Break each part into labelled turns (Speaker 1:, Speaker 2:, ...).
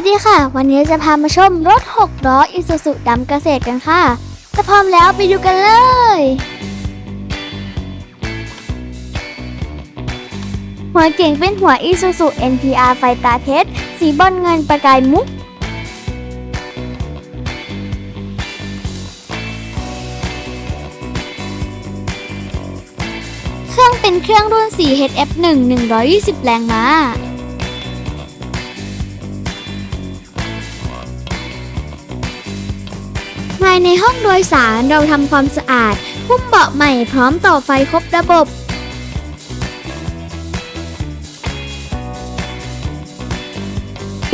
Speaker 1: สดีค่ะ วันนี้จะพามาชมรถ 6 ล้ออิซูซุดำเกษตรกันค่ะถ้าพร้อมแล้วไปดูกันเลย หัวเก่งเป็นหัวอิซูซุ NPR ไฟตาเพชร สีบอลเงินประกายมุก เครื่องเป็นเครื่องรุ่น 4HF1 120 แรงม้า ภายในห้องโดยสารเราทำความสะอาดหุ้มเบาะใหม่พร้อมต่อไฟครบระบบ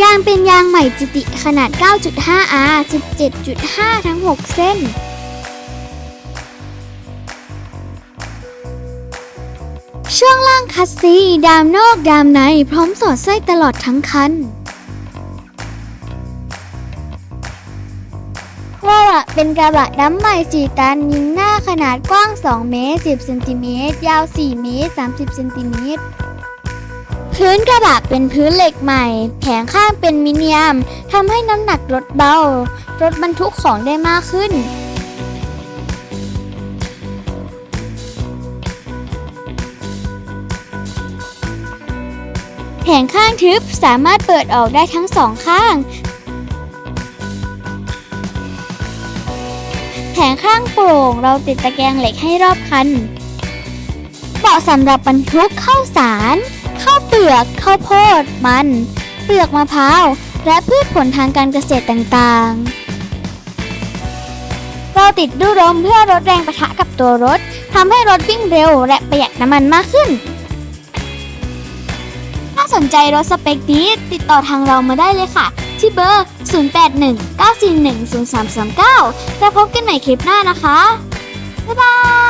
Speaker 1: ยางเป็นยางใหม่จิติขนาด 9.5R 17.5 ทั้ง 6 เส้น ช่วงล่างคัสซีดามนอกดามใน พร้อมสอดไส้ตลอดทั้งคัน เป็นกระบะดำใหม่4ตันยิงหน้าขนาดกว้าง 2 เมตร 10 เซนติเมตร ยาว 4 เมตร 30 เซนติเมตร พื้นกระบะเป็นพื้นเหล็กใหม่ แผงข้างเป็นมิเนียมทำให้น้ำหนักรถเบา รถบรรทุกของได้มากขึ้นแผงข้างทึบสามารถเปิดออกได้ทั้งสองข้าง แผงข้างโปร่งเราติดตะแกรงเหล็กให้รอบคันเบาะสำหรับบรรทุกข้าวสารข้าวเปลือกข้าวโพดมัน เปลือกมะพร้าว และพืชผลทางการเกษตรต่างๆ เราติดดูลมเพื่อลดแรงประทะกับตัวรถทำให้รถวิ่งเร็วและประหยัดน้ำมันมากขึ้น ถ้าสนใจรถสเปคนี้ติดต่อทางเรามาได้เลยค่ะ ที่เบอร์ 0819410339 แล้วพบกันใหม่คลิปหน้านะคะ บ๊ายบาย